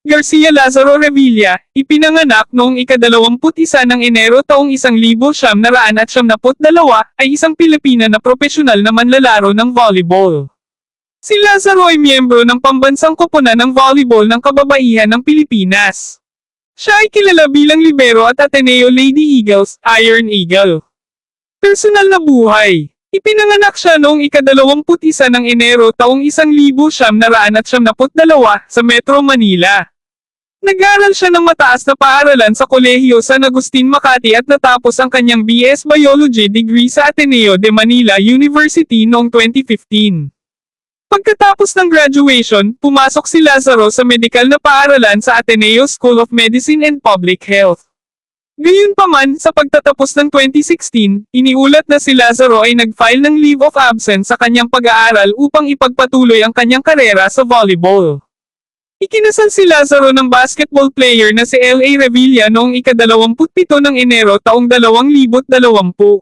Garcia Lazaro Revilla, ipinanganak noong ikadalawamput-isa ng Enero taong isang libo siyam naraan at siyam naput dalawa, ay isang Pilipina na profesional na manlalaro ng volleyball. Si Lazaro ay miyembro ng pambansang koponan ng volleyball ng kababaihan ng Pilipinas. Siya ay kilala bilang libero at Ateneo Lady Eagles, Iron Eagle. Personal na buhay Ipinanganak siya noong ikadalawamput-isa ng Enero taong isang libo siyam naraan at siyam naput dalawa sa Metro Manila. Nag-aral siya ng mataas na paaralan sa kolehiyo San Agustin Makati at natapos ang kanyang BS Biology degree sa Ateneo de Manila University noong 2015. Pagkatapos ng graduation, pumasok si Lazaro sa medikal na paaralan sa Ateneo School of Medicine and Public Health. Gayunpaman, sa pagtatapos ng 2016, iniulat na si Lazaro ay nag-file ng leave of absence sa kanyang pag-aaral upang ipagpatuloy ang kanyang karera sa volleyball. Ikinasal si Lazaro ng basketball player na si L.A. Revilla noong ika-27 ng Enero taong 2020.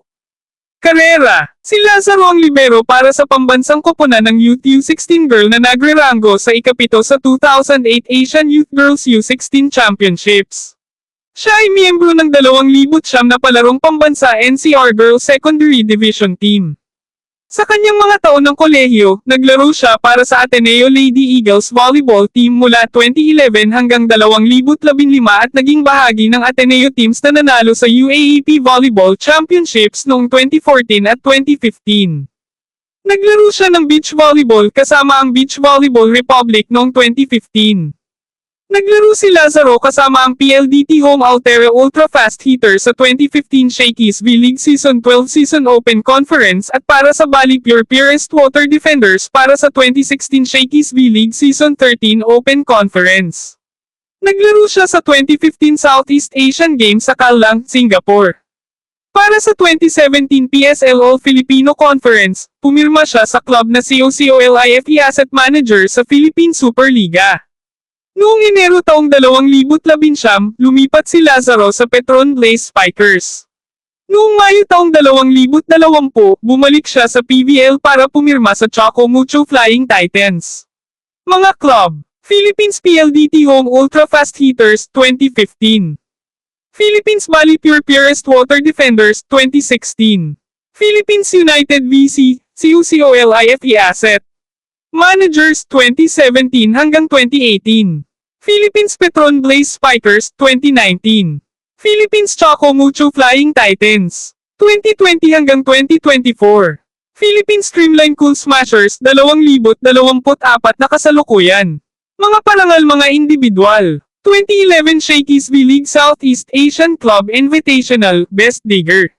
Karera Si Lazaro ang libero para sa pambansang koponan ng Youth U16 girl na nagrerango sa ikapito sa 2008 Asian Youth Girls U16 Championships. Siya ay miyembro ng 2,000 na palarong pambansa NCR Girls Secondary Division Team. Sa kanyang mga taon ng kolehiyo, naglaro siya para sa Ateneo Lady Eagles Volleyball Team mula 2011 hanggang 2015 at naging bahagi ng Ateneo teams na nanalo sa UAAP Volleyball Championships noong 2014 at 2015. Naglaro siya ng beach volleyball kasama ang Beach Volleyball Republic noong 2015. Naglaro si Lazaro kasama ang PLDT Home Altera Ultra Fast Heater sa 2015 Shakey's V-League Season 12 Season Open Conference at para sa Bali Pure Purest Water Defenders para sa 2016 Shakey's V-League Season 13 Open Conference. Naglaro siya sa 2015 Southeast Asian Games sa Kallang, Singapore. Para sa 2017 PSL All Filipino Conference, pumirma siya sa club na COCOLIFE Asset Manager sa Philippine Superliga. Noong Enero taong 2019, lumipat si Lazaro sa Petron Blaze Spikers. Noong Mayo taong 2020, bumalik siya sa PVL para pumirma sa Choco Mucho Flying Titans. Mga club, Philippines PLDT Home Ultra Fast Heaters 2015. Philippines Bali Pure Purest Water Defenders 2016. Philippines United VC, CUCOLIFE Asset. Managers 2017 hanggang 2018. Philippines Petron Blaze Spikers 2019. Philippines Choco Mucho Flying Titans 2020 hanggang 2024. Philippines Streamline Cool Smashers 2024 na kasalukuyan. Mga parangal mga individual. 2011 Shakey's V-League Southeast Asian Club Invitational Best Digger.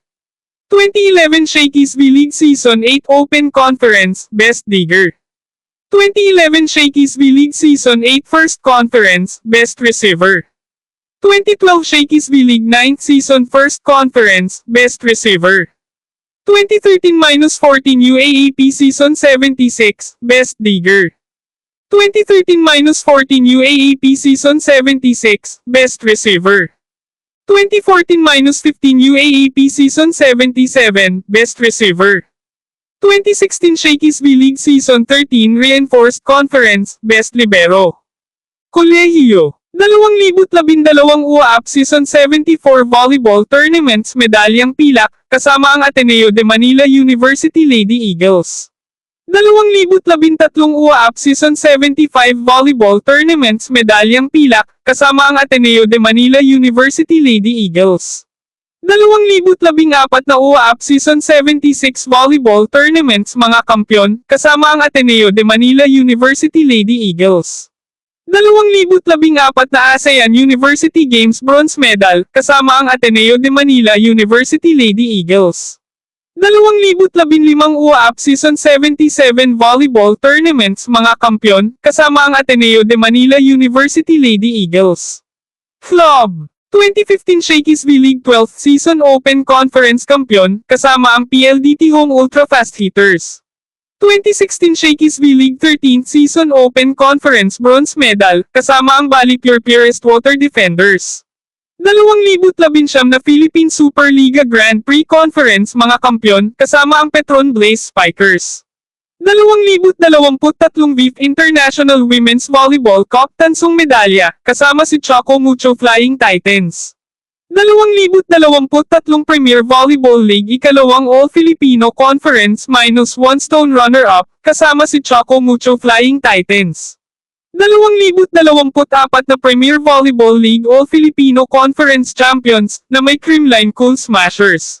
2011 Shakey's V-League Season 8 Open Conference Best Digger. 2011 Shakey's V-League Season 8 First Conference, Best Receiver. 2012 Shakey's V-League 9th Season First Conference, Best Receiver. 2013-14 UAAP Season 76, Best Digger. 2013-14 UAAP Season 76, Best Receiver. 2014-15 UAAP Season 77, Best Receiver. 2016 Shakey's V-League Season 13 Reinforced Conference, Best Libero. Kolehiyo, 2012 UAAP Season 74 Volleyball Tournaments Medalyang Pilak, kasama ang Ateneo de Manila University Lady Eagles. 2013 UAAP Season 75 Volleyball Tournaments Medalyang Pilak, kasama ang Ateneo de Manila University Lady Eagles. 2014 na UAAP Season 76 Volleyball Tournaments mga kampyon, kasama ang Ateneo de Manila University Lady Eagles. 2014 na ASEAN University Games Bronze Medal, kasama ang Ateneo de Manila University Lady Eagles. 2015 UAAP Season 77 Volleyball Tournaments mga kampyon, kasama ang Ateneo de Manila University Lady Eagles. Club 2015 Shakey's V-League 12th Season Open Conference Kampyon, kasama ang PLDT Home Ultra Fast Hitters. 2016 Shakey's V-League 13th Season Open Conference Bronze Medal, kasama ang Bali Pure Purest Water Defenders. 2019 na Philippine Superliga Grand Prix Conference mga kampyon, kasama ang Petron Blaze Spikers. 2023 VIF International Women's Volleyball Cup tansong medalya, kasama si Choco Mucho Flying Titans. 2023 Premier Volleyball League ikalawang All-Filipino Conference minus one stone runner-up, kasama si Choco Mucho Flying Titans. 2024 na Premier Volleyball League All-Filipino Conference Champions, na may Creamline Cool Smashers.